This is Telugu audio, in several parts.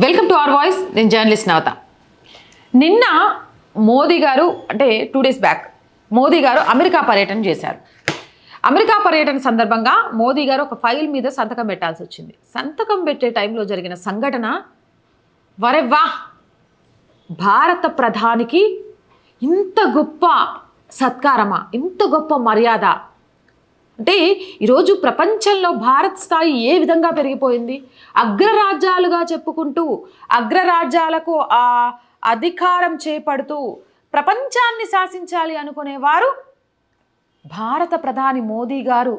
వెల్కమ్ టు అవర్ వాయిస్ నేను జర్నలిస్ట్ నవత. నిన్న మోదీ గారు అంటే టూ డేస్ బ్యాక్ మోదీ గారు అమెరికా పర్యటన చేశారు. అమెరికా పర్యటన సందర్భంగా మోదీ గారు ఒక ఫైల్ మీద సంతకం పెట్టాల్సి వచ్చింది. సంతకం పెట్టే టైంలో జరిగిన సంఘటన వరెవ్వా భారత ప్రధానికి ఇంత గొప్ప సత్కారమా ఇంత గొప్ప మర్యాద అంటే ఈరోజు ప్రపంచంలో భారత్ స్థాయి ఏ విధంగా పెరిగిపోయింది? అగ్రరాజ్యాలుగా చెప్పుకుంటూ అగ్రరాజ్యాలకు ఆ అధికారం చేపడుతూ ప్రపంచాన్ని శాసించాలి అనుకునేవారు భారత ప్రధాని మోదీ గారు.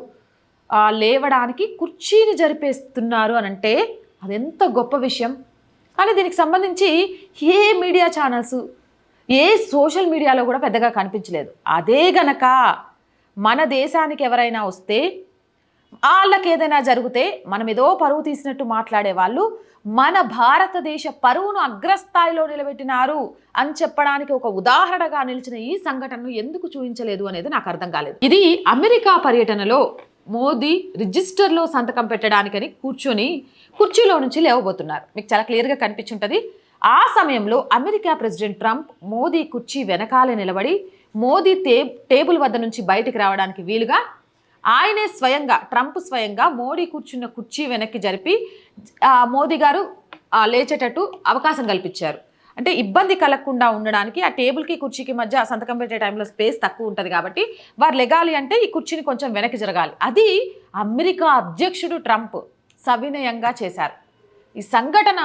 లేవడానికి కుర్చీని జరిపేస్తున్నారు అని అంటే అదెంత గొప్ప విషయం. కానీ దీనికి సంబంధించి ఏ మీడియా ఛానల్స్ ఏ సోషల్ మీడియాలో కూడా పెద్దగా కనిపించలేదు. అదే గనక మన దేశానికి ఎవరైనా వస్తే వాళ్ళకి ఏదైనా జరిగితే మనం ఏదో పరువు తీసినట్టు మాట్లాడే వాళ్ళు మన భారతదేశ పరువును అగ్రస్థాయిలో నిలబెట్టినారు అని చెప్పడానికి ఒక ఉదాహరణగా నిలిచిన ఈ సంఘటనను ఎందుకు చూపించలేదు అనేది నాకు అర్థం కాలేదు. ఇది అమెరికా పర్యటనలో మోదీ రిజిస్టర్లో సంతకం పెట్టడానికని కూర్చొని కుర్చీలో నుంచి లేవబోతున్నారు. మీకు చాలా క్లియర్గా కనిపించుంటుంది. ఆ సమయంలో అమెరికా ప్రెసిడెంట్ ట్రంప్ మోదీ కుర్చీ వెనకాలే నిలబడి మోదీ టే టేబుల్ వద్ద నుంచి బయటికి రావడానికి వీలుగా ఆయనే స్వయంగా ట్రంప్ స్వయంగా మోడీ కూర్చున్న కుర్చీ వెనక్కి జరిపి మోదీ గారు లేచేటట్టు అవకాశం కల్పించారు. అంటే ఇబ్బంది కలగకుండా ఉండడానికి ఆ టేబుల్కి కుర్చీకి మధ్య సంతకం పెట్టే టైంలో స్పేస్ తక్కువ ఉంటుంది కాబట్టి వారు లెగాలి అంటే ఈ కుర్చీని కొంచెం వెనక్కి జరగాలి. అది అమెరికా అధ్యక్షుడు ట్రంప్ సవినయంగా చేశారు. ఈ సంఘటన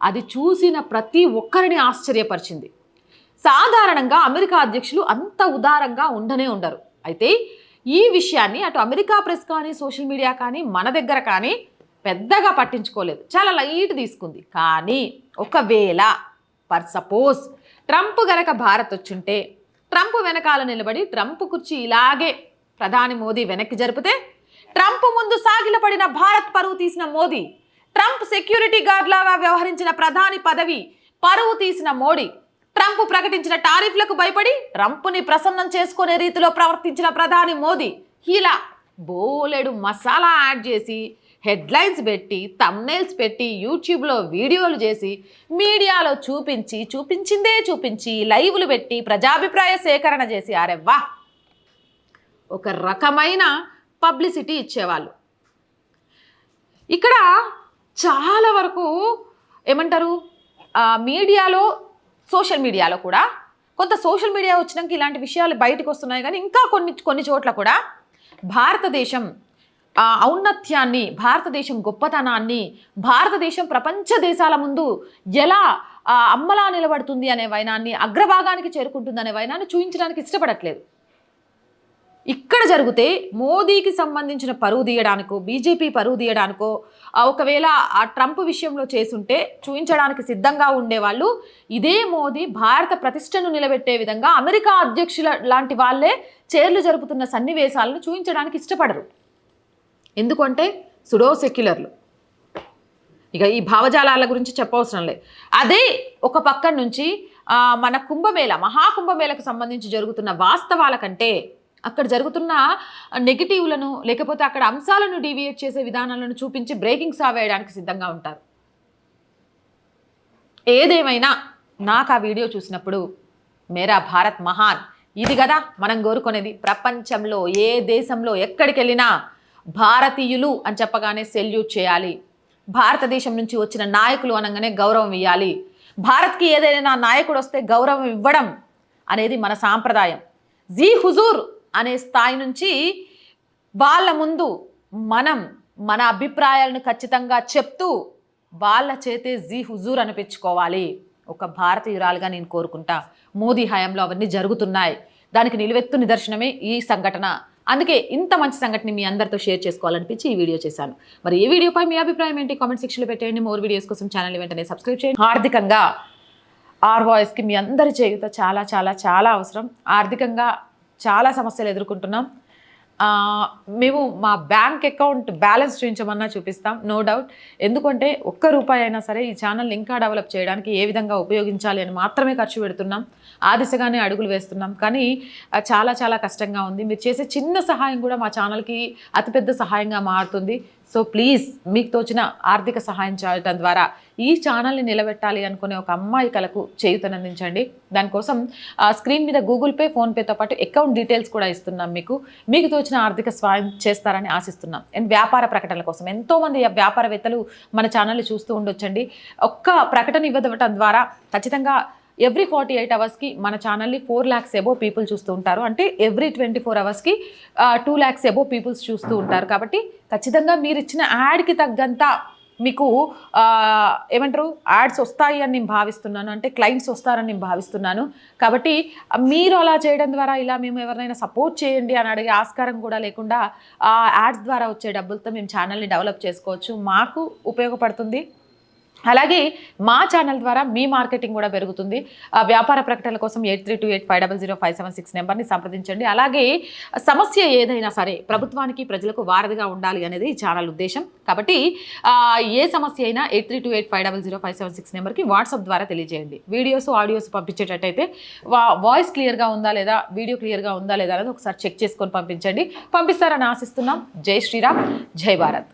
అది చూసిన ప్రతి ఒక్కరిని ఆశ్చర్యపరిచింది. సాధారణంగా అమెరికా అధ్యక్షులు అంత ఉదారంగా ఉండనే ఉండరు. అయితే ఈ విషయాన్ని అటు అమెరికా ప్రెస్ కానీ సోషల్ మీడియా కానీ మన దగ్గర కానీ పెద్దగా పట్టించుకోలేదు. చాలా లైట్ తీసుకుంది. కానీ ఒకవేళ పర్ సపోజ్ ట్రంప్ గనక భారత్ వచ్చుంటే ట్రంప్ వెనకాల నిలబడి ట్రంప్ కుర్చీ ఇలాగే ప్రధాని మోదీ వెనక్కి జరిపితే ట్రంప్ ముందు సాగిలపడిన భారత్ పరువు తీసిన మోదీ ట్రంప్ సెక్యూరిటీ గార్డ్ లాగా వ్యవహరించిన ప్రధాని పదవి పరువు తీసిన మోడీ ట్రంప్ ప్రకటించిన టారిఫ్లకు భయపడి ట్రంప్ని ప్రసన్నం చేసుకునే రీతిలో ప్రవర్తించిన ప్రధాని మోదీ ఇలా బోలెడు మసాలా యాడ్ చేసి హెడ్లైన్స్ పెట్టి తమ్నైల్స్ పెట్టి యూట్యూబ్లో వీడియోలు చేసి మీడియాలో చూపించి చూపించిందే చూపించి లైవ్లు పెట్టి ప్రజాభిప్రాయ సేకరణ చేసి ఆరెవ్వా ఒక రకమైన పబ్లిసిటీ ఇచ్చేవాళ్ళు. ఇక్కడ చాలా వరకు ఏమంటారు? మీడియాలో సోషల్ మీడియాలో కూడా. కొంత సోషల్ మీడియా వచ్చినాక ఇలాంటి విషయాలు బయటకు వస్తున్నాయి కానీ ఇంకా కొన్ని కొన్ని చోట్ల కూడా భారతదేశం ఔన్నత్యాన్ని భారతదేశం గొప్పతనాన్ని భారతదేశం ప్రపంచ దేశాల ముందు ఎలా అమ్మలా నిలబడుతుంది అనే వైనాన్ని అగ్రభాగానికి చేరుకుంటుంది అనే వైనాన్ని చూపించడానికి ఇష్టపడట్లేదు. ఇక్కడ జరిగితే మోదీకి సంబంధించిన పరువు తీయడానికో బీజేపీ పరువు తీయడానికో ఒకవేళ ఆ ట్రంప్ విషయంలో చేసుంటే చూపించడానికి సిద్ధంగా ఉండేవాళ్ళు ఇదే మోదీ భారత ప్రతిష్టను నిలబెట్టే విధంగా అమెరికా అధ్యక్షుల లాంటి వాళ్ళే చేర్లు జరుపుతున్న సన్నివేశాలను చూపించడానికి ఇష్టపడరు. ఎందుకంటే సుడో సెక్యులర్లు. ఇక ఈ భావజాలాల గురించి చెప్పవసరం లేదు. అదే ఒక పక్క నుంచి మన కుంభమేళ మహాకుంభమేళకు సంబంధించి జరుగుతున్న వాస్తవాల కంటే అక్కడ జరుగుతున్న నెగిటివ్లను లేకపోతే అక్కడ అంశాలను డీవియేట్ చేసే విధానాలను చూపించి బ్రేకింగ్ సా వేయడానికి సిద్ధంగా ఉంటారు. ఏదేమైనా నాకు ఆ వీడియో చూసినప్పుడు మేరా భారత్ మహాన్ ఇది కదా మనం కోరుకునేది. ప్రపంచంలో ఏ దేశంలో ఎక్కడికి వెళ్ళినా భారతీయులు అని చెప్పగానే సెల్యూట్ చేయాలి. భారతదేశం నుంచి వచ్చిన నాయకులు అనగానే గౌరవం ఇవ్వాలి భారత్కి ఏదైనా నాయకుడు వస్తే గౌరవం ఇవ్వడం అనేది మన సాంప్రదాయం. జీ హుజూర్ అనే స్థాయి నుంచి వాళ్ళ ముందు మనం మన అభిప్రాయాలను ఖచ్చితంగా చెప్తూ వాళ్ళ చేతే జీ హుజూర్ అనిపించుకోవాలి. ఒక భారతీయురాలుగా నేను కోరుకుంటా. మోదీ హయాంలో అవన్నీ జరుగుతున్నాయి. దానికి నిలువెత్తు నిదర్శనమే ఈ సంఘటన. అందుకే ఇంత మంచి సంఘటన మీ అందరితో షేర్ చేసుకోవాలనిపించి ఈ వీడియో చేశాను. మరి ఈ వీడియోపై మీ అభిప్రాయం ఏంటి? కామెంట్ సెక్షన్లో పెట్టేయండి. మోర్ వీడియోస్ కోసం ఛానల్ వెంటనే సబ్స్క్రైబ్ చేయండి. ఆర్థికంగా ఆర్ వాయిస్కి మీ అందరి చేయుత చాలా చాలా చాలా అవసరం. ఆర్థికంగా చాలా సమస్యలు ఎదుర్కొంటున్నాం. మేము మా బ్యాంక్ అకౌంట్ బ్యాలెన్స్ చూపించమన్నా చూపిస్తాం నో డౌట్. ఎందుకంటే ఒక్క రూపాయి అయినా సరే ఈ ఛానల్ ఇంకా డెవలప్ చేయడానికి ఏ విధంగా ఉపయోగించాలి అని మాత్రమే ఖర్చు పెడుతున్నాం. ఆ దిశగానే అడుగులు వేస్తున్నాం. కానీ చాలా చాలా కష్టంగా ఉంది. మీరు చేసే చిన్న సహాయం కూడా మా ఛానల్కి అతిపెద్ద సహాయంగా మారుతుంది. సో ప్లీజ్ మీకు తోచిన ఆర్థిక సహాయం చేయటం ద్వారా ఈ ఛానల్ని నిలబెట్టాలి అనుకునే ఒక అమ్మాయి కలకు చేయుతనందించండి దానికోసం ఆ, స్క్రీన్ మీద గూగుల్ పే ఫోన్పేతో పాటు అకౌంట్ డీటెయిల్స్ కూడా ఇస్తున్నాం మీకు. మీకు తోచిన ఆర్థిక సహాయం చేస్తారని ఆశిస్తున్నాం. అండ్ వ్యాపార ప్రకటనల కోసం. ఎంతోమంది వ్యాపారవేత్తలు మన ఛానల్ని చూస్తూ ఉండొచ్చండి. ఒక్క ప్రకటన ఇవ్వడం ద్వారా ఖచ్చితంగా ఎవ్రీ ఫార్టీ ఎయిట్ అవర్స్కి మన ఛానల్ని ఫోర్ ల్యాక్స్ ఎబో పీపుల్ చూస్తూ ఉంటారు. అంటే ఎవ్రీ ట్వంటీ ఫోర్ అవర్స్కి టూ ల్యాక్స్ ఎబో పీపుల్స్ చూస్తూ ఉంటారు. కాబట్టి ఖచ్చితంగా మీరు ఇచ్చిన యాడ్కి తగ్గంత మీకు ఏమంటారు యాడ్స్ వస్తాయి అని నేను భావిస్తున్నాను. అంటే క్లయింట్స్ వస్తారని నేను భావిస్తున్నాను. కాబట్టి మీరు అలా చేయడం ద్వారా ఇలా మేము ఎవరినైనా సపోర్ట్ చేయండి అని అడిగే ఆస్కారం కూడా లేకుండా ఆ యాడ్స్ ద్వారా వచ్చే డబ్బులతో మేము ఛానల్ని డెవలప్ చేసుకోవచ్చు. మాకు ఉపయోగపడుతుంది. అలాగే మా ఛానల్ ద్వారా మీ మార్కెటింగ్ కూడా పెరుగుతుంది. ఆ వ్యాపార ప్రకటనల కోసం eight three two eight five double zero five seven six నెంబర్ని సంప్రదించండి. అలాగే సమస్య ఏదైనా సరే ప్రభుత్వానికి ప్రజలకు వారధిగా ఉండాలి అనేది ఈ ఛానల్ ఉద్దేశం. కాబట్టి ఏ సమస్య అయినా eight three two eight five double zero five seven six నెంబర్కి వాట్సాప్ ద్వారా తెలియజేయండి. వీడియోస్ ఆడియోస్ పంపించేటట్టయితే వా వాయిస్ క్లియర్గా ఉందా లేదా వీడియో క్లియర్గా ఉందా లేదా అనేది ఒకసారి చెక్ చేసుకొని పంపించండి. పంపిస్తారని ఆశిస్తున్నాం. జై శ్రీరామ్. జై భారత్.